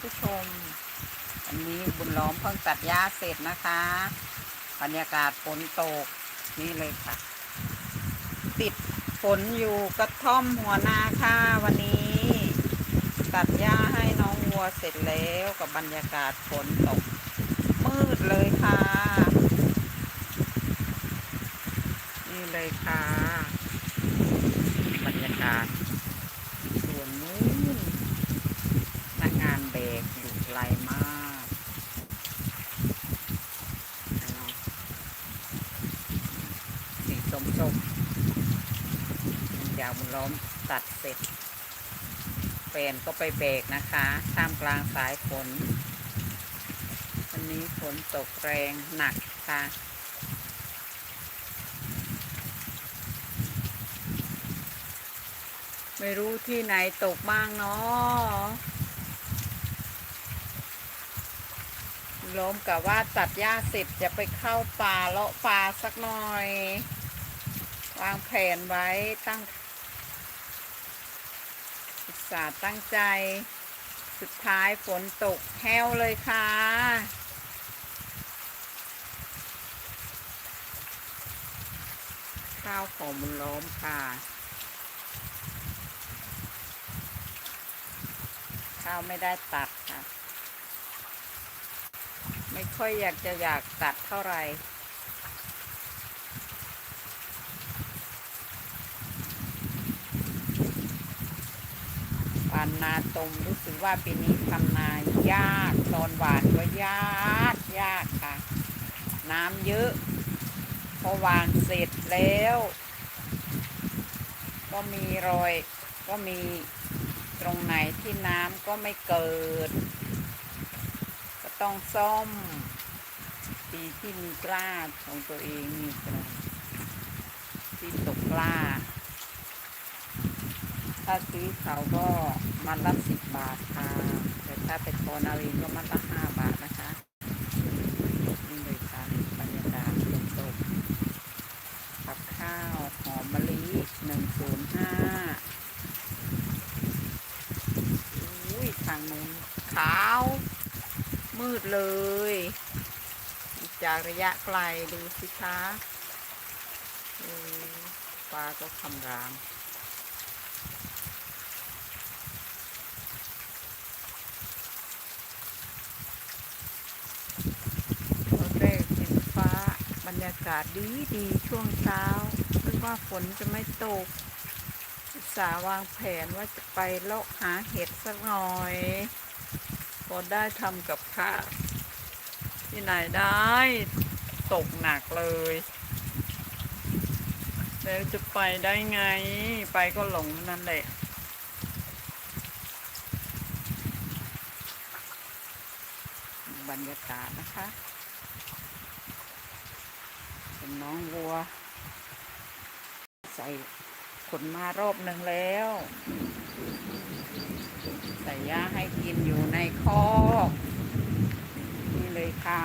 ผู้ชม อันนี้บุญล้อมเพิ่งตัดหญ้าเสร็จนะคะ บรรยากาศฝนตกนี่เลยค่ะ ติดฝนอยู่กระท่อมหัวนาค่ะวันนี้ ตัดหญ้าให้น้องวัวเสร็จแล้วกับบรรยากาศฝนตก มืดเลยค่ะ นี่เลยค่ะ บรรยากาศส่วนนู้นพนักงานเบร กอยู่ไกลมากสีส้มๆยาวบุญล้อมตัดเสร็จแฟนก็ไปเบรกนะคะท่ามกลางสายฝนวันนี้ฝนตกแรงหนักค่ะไม่รู้ที่ไหนตกบ้างเนาะ ล้มกับว่าตัดหญ้าเสร็จจะไปเข้าป่าเลาะป่าสักหน่อย วางแผนไว้ตั้งศึกษาห์ตั้งใจ สุดท้ายฝนตกแห้วเลยค่ะ ข้าวของมุนล้มค่ะข้าวไม่ได้ตัดค่ะ ไม่ค่อยอยากจะอยากตัดเท่าไหร่ปานนาตมรู้สึกว่าปีนี้ทำนายากตอนหวานก็ยากยากค่ะ น้ำเยอะพอหวานเสร็จแล้ว ก็มีรอยก็มีตรงไหนที่น้ำก็ไม่เกิด ต้องซ่อมปีที่มีกล้าของตัวเองมีตรงที่ตกกล้า ถ้าซื้อเขาก็มันละสิบบาทค่ะ แต่ถ้าไปทอนเอาเองก็มันละห้าบาทนะคะนี่เลยค่ะบรรยากาศฝนตกกับข้าวหอมมะลิหนึ่งศูนย์ห้าอุ้ยทางนู้นขาว มืดเลย จากระยะไกลดูสิคะเออฟ้าก็คำรามแรกเห็นฟ้าบรรยากาศดีดีช่วงเช้าคิดว่าฝนจะไม่ตกสาวางแผนว่าจะไปเลาะหาเห็ดสักหน่อย พอได้ทำกับข้าที่ไหนได้ตกหนักเลย แล้วจะไปได้ไง ไปก็หลงนั่นแหละบรรยากาศนะคะ เป็นน้องวัว ใส่ขนมารอบหนึ่งแล้ว หญ้าให้กินอยู่ในคอกนี่เลยค่ะ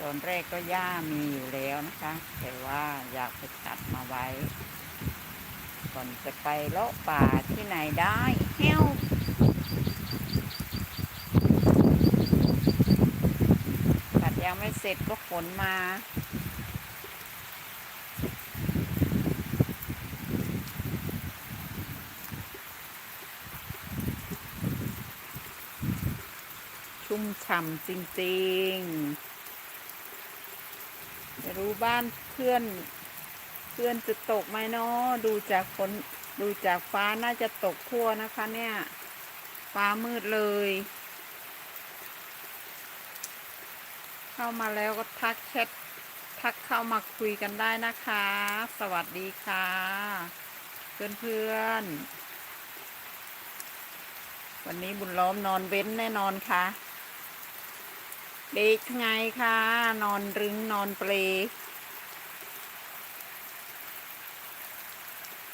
ตอนแรกก็หญ้ามีอยู่แล้วนะคะ แต่ว่าอยากไปตัดมาไว้ก่อนจะไปเลาะป่าที่ไหนได้แห้วตัดยังไม่เสร็จก็ฝนมา ชุ่มฉ่ำจริงๆไม่รู้บ้านเพื่อน เพื่อนจะตกไหมเนาะดูจากฝนดูจากฟ้าน่าจะตกทั่วนะคะเนี่ย ฟ้ามืดเลย เข้ามาแล้วก็ทักแชททักเข้ามาคุยกันได้นะคะ สวัสดีค่ะ เพื่อนเพื่อนๆวันนี้บุญล้อมนอนเว้นแน่นอนค่ะ เด็กไงคะนอนรึงนอนเปล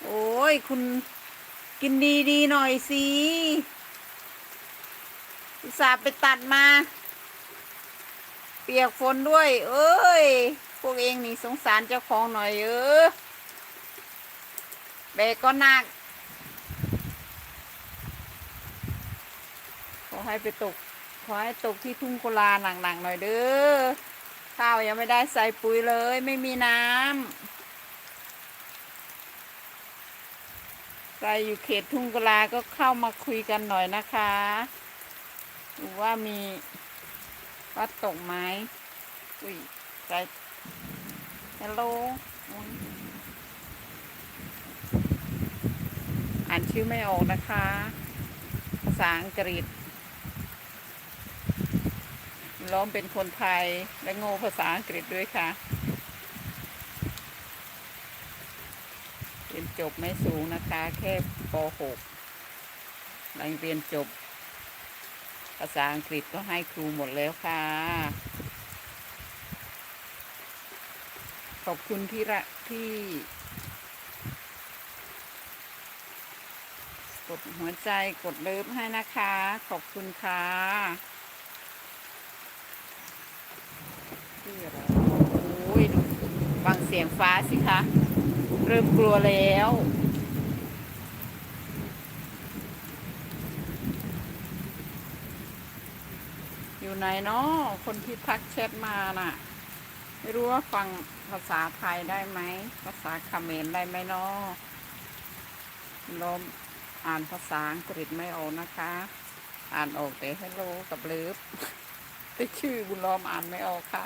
โอ้ย คุณกินดีดีหน่อยสิอุตส่าไปตัดมา เปียกฝนด้วย เอ้ย พวกเองนี่สงสารเจ้าของหน่อยเออเบกก็หนัก ขอให้ไปตก อให้ตกที่ทุ่งกุลาหนักๆหน่อยเด้อข้าวยังไม่ได้ใส่ปุ๋ยเลย ไม่มีน้ำใครอยู่เขตทุ่งกุลาก็เข้ามาคุยกันหน่อยนะคะดูว่ามีวัดตกไหมอุ้ยใครฮัลโหลอ่านชื่อไม่ออกนะคะ ภาษาอังกฤษ ล้อมเป็นคนไทยและโง่ภาษาอังกฤษด้วยค่ะเรียนจบไม่สูงนะคะ แค่ป .6 หลังเรียนจบ ภาษาอังกฤษก็ให้ครูหมดแล้วค่ะ ขอบคุณที่ระที่กดหัวใจกดเลิฟให้นะคะ ขอบคุณค่ะชื่ออะไร โอ้ยดูฟังเสียงฟ้าสิคะ เริ่มกลัวแล้ว อยู่ไหนเนาะคนที่ทักแชทมาน่ะ ไม่รู้ว่าฟังภาษาไทยได้ไหม ภาษาคาเมรได้ไหมเนาะล้มอ่านภาษาอังกฤษไม่ออกนะคะ อ่านออกแต่ฮัลโหลกับลิฟ แต่ชื่อบุญล้อมอ่านไม่ออกค่ะ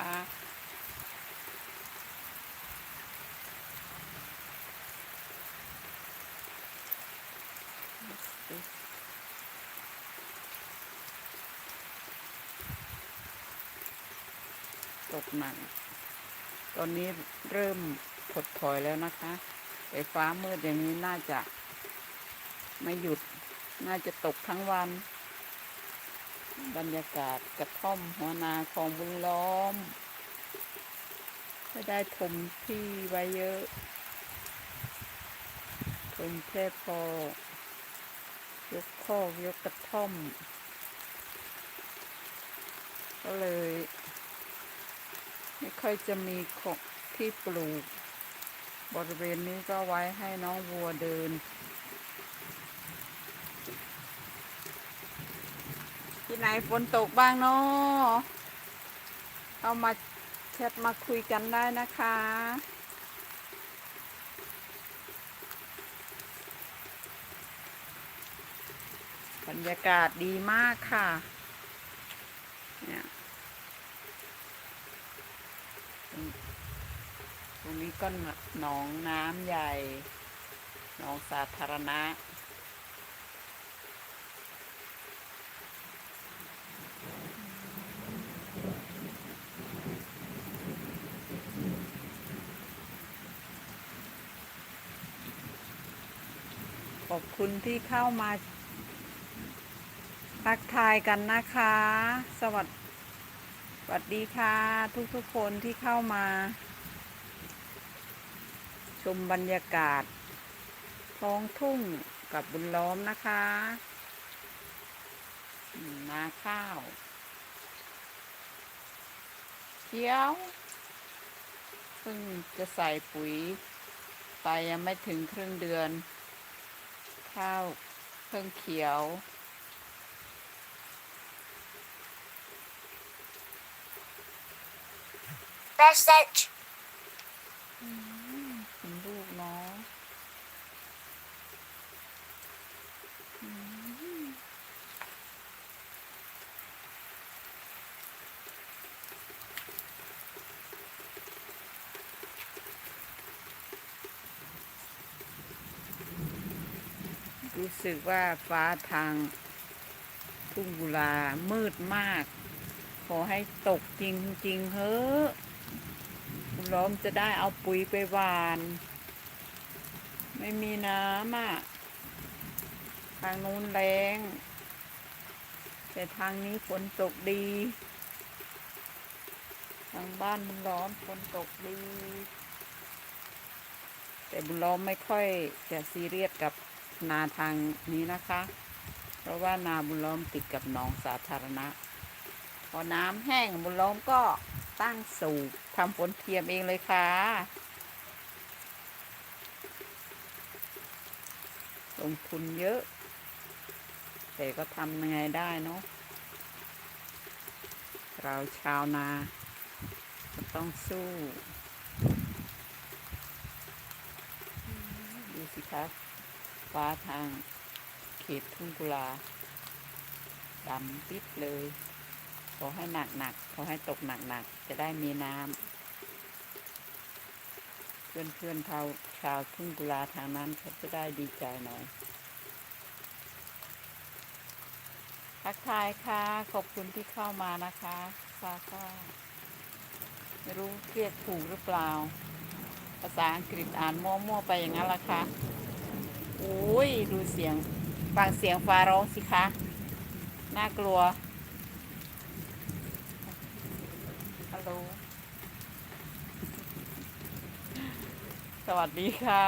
ตกหนักตอนนี้เริ่มถดถอยแล้วนะคะแต่ฟ้ามืดอย่างนี้น่าจะไม่หยุด น่าจะตกทั้งวัน บรรยากาศกระท่อมหัวนาของบุญล้อมไม่ได้ถมที่ไว้เยอะถมแค่พอยกข้อกยกกระท่อม ก็เลย ไม่ค่อยจะมีของที่ปลูก บริเวณนี้ก็ไว้ให้น้องวัวเดิน ที่ไหนฝนตกบ้างเนาะเข้ามาแชทมาคุยกันได้นะคะ บรรยากาศดีมากค่ะเนี่ยตรงนี้ก็หนองน้ำใหญ่หนองสาธารณะ คุณที่เข้ามาทักทายกันนะคะสวัสสวัสดีค่ะ ทุกๆคนที่เข้ามา ชมบรรยากาศ ท้องทุ่งกับบุญล้อมนะคะนาข้าวเขียวเพิ่งจะใส่ปุ๋ยไปยังไม่ถึงครึ่งเดือน ข้าวเครื่องเขียวเบสเซจ คุณลูกเนาะอืมรู้ สึกว่าฟ้าทางทุ่งกุลามืดมาก ขอให้ตกจริงๆเฮ้อคุณล้อมจะได้เอาปุ๋ยไปหวาน ไม่มีน้ำอะ ทางนู้นแรงแต่ทางนี้ฝนตกดี ทางบ้านบุญล้อมฝนตกดี แต่บุญล้อมไม่ค่อยจะซีเรียสกับ นาทางนี้นะคะ เพราะว่านาบุญล้อมติดกับหนองสาธารณะ พอน้ำแห้งบุญล้อมก็ตั้งสูบทำฝนเทียมเองเลยค่ะลงทุนเยอะ แต่ก็ทำยังไงได้เนาะเราชาวนาก็ต้องสู้ ดูสิครับ ฟ้าทางเขตทุ่งกุลาดำปิดเลย ขอให้หนักหนักขอให้ตกหนักหนักจะได้มีน้ำเพื่อนเพื่อนเทาชาวทุ่งกุลาทางนั้นเขาจะได้ดีใจหน่อยทักทายค่ะ ขอบคุณที่เข้ามานะคะซาซ่าไม่รู้เรียกถูกหรือเปล่า ภาษาอังกฤษอ่านมั่วๆไปอย่างนั้นละคะ อ้ยดูเสียงฟังเสียงฟ้าร้องสิคะน่ากลัวฮัลโหลสวัสดีค่ะ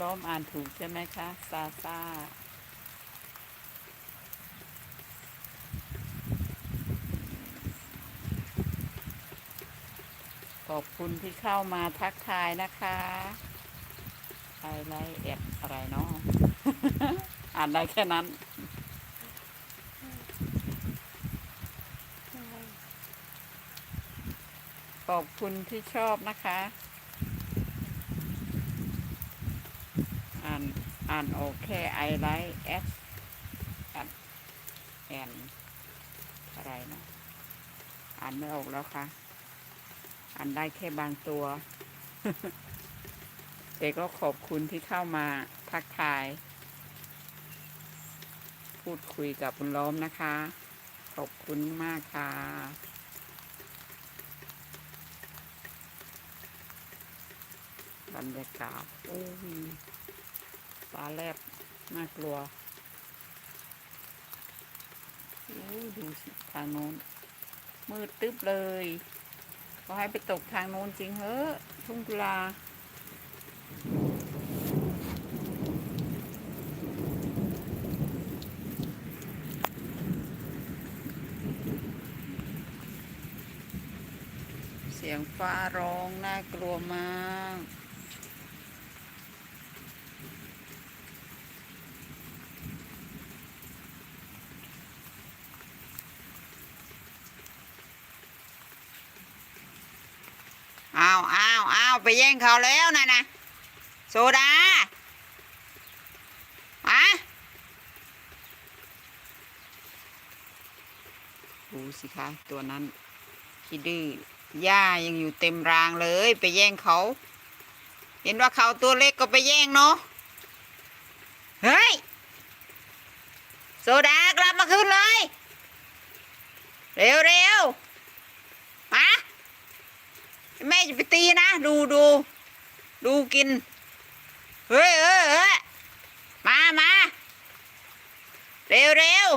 ล้อมอ่านถูกใช่ไหมคะ ซาซา อบคุณที่เข้ามาทักทายนะคะไอไลท์แอดอะไรเนาะอ่านได้แค่นั้น ขอบคุณที่ชอบนะคะ อ่านอ่านโอเคไอไลท์แอดแอนอะไรเนาะอ่านไม่ออกแล้วค่ะอ่า นได้แค่บางตัว แต่ก็ขอบคุณที่เข้ามาทักทาย พูดคุยกับบุญล้อมนะคะ ขอบคุณมากค่ะบรรยากาศโอ้ยฟ้าแลบน่ากลัวโอ้ดูสิทางโน้นมืดตึ๊บเลย ขอให้ไปตกทางโน้นจริงเฮ้อทุ่งกุลาเสียงฟ้าร้องน่ากลัวมาก อ้าวอ้าวอ้าวไป แย่งเขาแล้วนะนะโซดาอะดูสิคะตัวนั้นขี้ดื้อหญ้ายังอยู่เต็มรางเลย ไปแย่งเขา เห็นว่าเขาตัวเล็กก็ไปแย่งเนาะเฮ้ยโซดากลับมาคืนเลย เร็วเร็ว แม่จะไปตีนะ ดูดูดูกิน เฮ้ยเฮ้ยเฮ้ยมามาเร็วเร็ว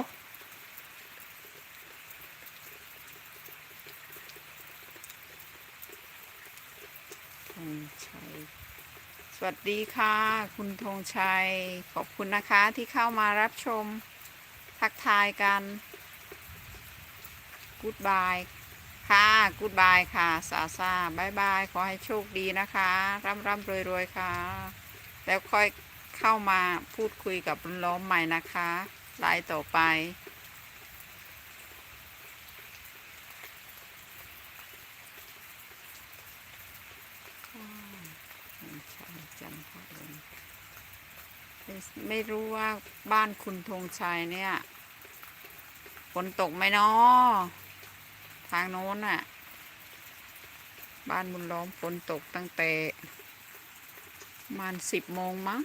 ธงชัย สวัสดีค่ะ คุณธงชัย ขอบคุณนะคะที่เข้ามารับชม ทักทายกัน กูดบาย ค่ะกูดบายค่ะซาซาบายบาย ขอให้โชคดีนะคะ ร่ำร่ำรวยรวยค่ะ แล้วค่อยเข้ามาพูดคุยกับล้อมใหม่นะคะไลน์ต่อไปไม่ไม่รู้ว่าบ้านคุณธงชัยเนี่ยฝนตกไหมเนาะ ทางโน้นน่ะ บ้านบุญล้อมฝนตกตั้งแต่ประมาณสิบโมงมั้ง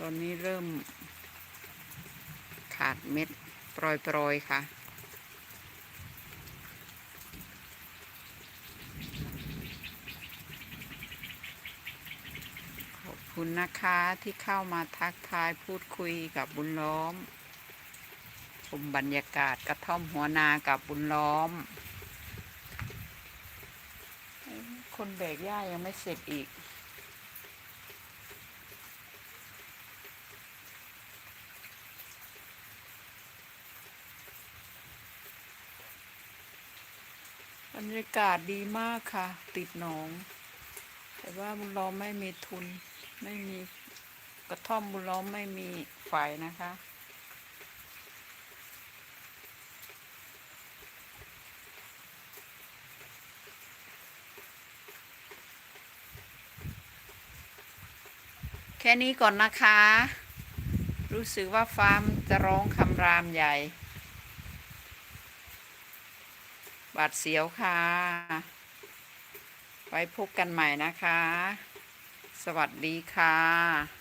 ตอนนี้เริ่มขาดเม็ดโปรยๆค่ะ ขอบ คุณนะคะที่เข้ามาทักทายพูดคุยกับบุญล้อม ชมบรรยากาศกระท่อมหัวนากับบุญล้อม คนแบกหญ้ายังไม่เสร็จอีก บรรยากาศดีมากค่ะ ติดหนอง แต่ว่าบุญล้อมไม่มีทุน ไม่มีกระท่อมบุล้อมไม่มีไฟนะคะ แค่นี้ก่อนนะคะ รู้สึกว่าฟาร์มจะร้องคำรามใหญ่บาดเสียวค่ะ ไว้พบกันใหม่นะคะ สวัสดีค่ะ